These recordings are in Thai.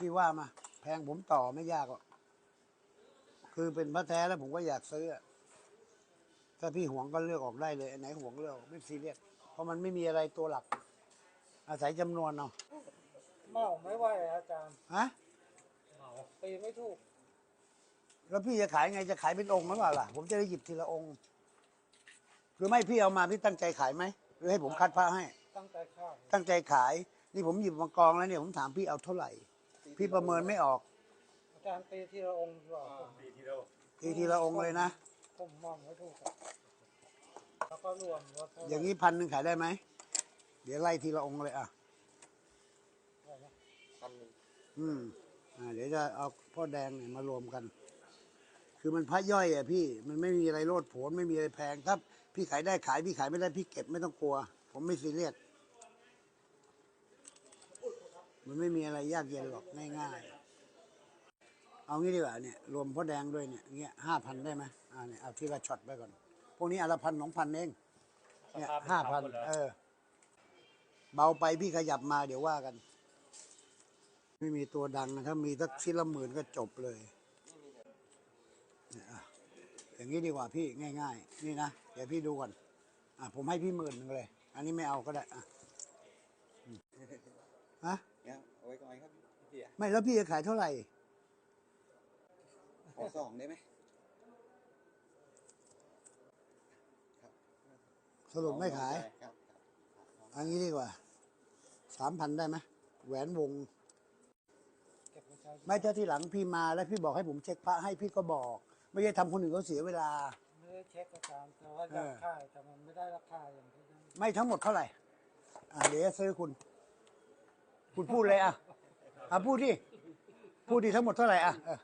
พี่ว่ามา แพงผมต่อไม่ยากหรอก คือเป็นพระแท้แล้วผมก็อยากซื้ออะถ้าพี่หวงก็เลือกออกได้เลยอันไหนหวงเลือกไม่ซีเรียสเพราะมันไม่มีอะไรตัวหลัก อาศัยจำนวนเอาเมาไม่ไหวอาจารย์ฮะเมาตีไม่ถูก แล้วพี่จะขายไงจะขายเป็นองค์หรือเปล่าล่ะ ผมจะได้หยิบทีละองค์หรือไม่พี่เอามาพี่ตั้งใจขายไหมหรือให้ผมคัดพระให้ ตั้งใจข้าวตั้งใจขาย นี่ผมหยิบมากองแล้วเนี่ยผมถามพี่เอาเท่าไหร่ พี่ประเมินไม่ออก อาจารย์ตีทีละองค์ดีกว่าผมทีทีละองค์เลยนะ ผมมองไม่ถูกอะแล้วก็รวมว่าเท่ไหร่อย่างนี้พันหนึ่งขายได้ไหม เดี๋ยวไล่ทีละองค์เลยอะได้ไหมอืม อ่า เดี๋ยวจะเอาพ่อแดงเนี่ยมารวมกัน คือมันพระย่อยอะพี่ มันไม่มีอะไรโลดโผนไม่มีอะไรแพง ถ้าพี่ขายได้ขายพี่ขายไม่ได้พี่เก็บไม่ต้องกลัว ผมไม่ซีเรียส มันไม่มีอะไรยากเย็นหรอกง่ายๆ เอางี้ดีกว่าเนี่ยรวมพ่อแดงด้วยเนี่ยเงี้ยห้าพันได้ไหมอ่าเนี่ยเอาทีละช็อตไปก่อน พวกนี้อนละพันสองพันเองเนี่ยห้าพันเออ เบาไปพี่ขยับมาเดี๋ยวว่ากัน ไม่มีตัวดังนะถ้ามีสักชิ้นละหมื่นก็จบเลยเนี่ยอะอย่างนี้ดีกว่าพี่ง่าย ๆ นี่นะเดี๋ยวพี่ดูก่อนอะผมให้พี่หมื่นหนึ่งเลย อันนี้ไม่เอาก็ได้อะอืมฮะ พี่อะไม่แล้วพี่จะขายเท่าไหร่ ขอสองได้ไหมสรุปไม่ขาย ครับอันนี้ดีกว่าสามพันได้ไหมแหวนวง เก็บไว้ใช้ไม่ถ้าที่หลังพี่มาแล้วพี่บอกให้ผมเช็คพระให้พี่ก็บอก ไม่ใช่ทำคนอื่นเขาเสียเวลา ไม่ได้เช็คอาจารย์แต่ว่าอยากเออขายแต่มันไม่ได้ราคาอย่างที่ได้ไม่ทั้งหมดเท่าไหร่ อ่าเดี๋ยวจะซื้อคุณ คุณพูดเลยอะ อะพูดดิพูดดิทั้งหมดเท่าไหร่อะเออ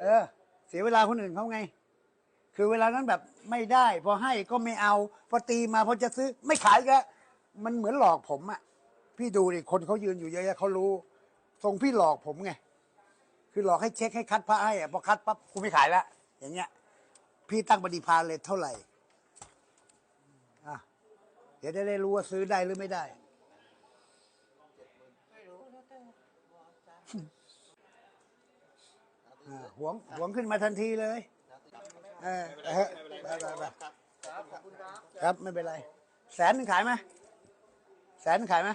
เออ เสียเวลาคนอื่นเขาไง คือเวลานั้นแบบไม่ได้ พอให้ก็ไม่เอา พอตีมาพอจะซื้อ ไม่ขายก็มันเหมือนหลอกผมอะ พี่ดูดิคนเขายืนอยู่เยอะๆเขารู้ทรงพี่หลอกผมไงคือหลอกให้เช็คให้คัดพระให้อะพอคัดปั๊บกูไม่ขายแล้วอย่างเงี้ย พี่ตั้งปฏิพานเลยเท่าไหร่อะเดี๋ยวจะได้รู้ว่าซื้อได้หรือไม่ได้ อ่าหวงหวงขึ้นมาทันทีเลยเออเออไปไปไปครับไม่เป็นไร แสนหนึ่งขายไหมแสนหนึ่งขายไหม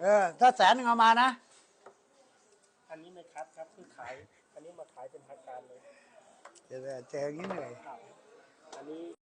เออ ถ้าแสนหนึ่งเอามานะ อันนี้ไม่คัดครับคือขาย อันนี้มาขายเป็นทางการเลย เจอเจออย่างนี้เหนื่อย อันนี้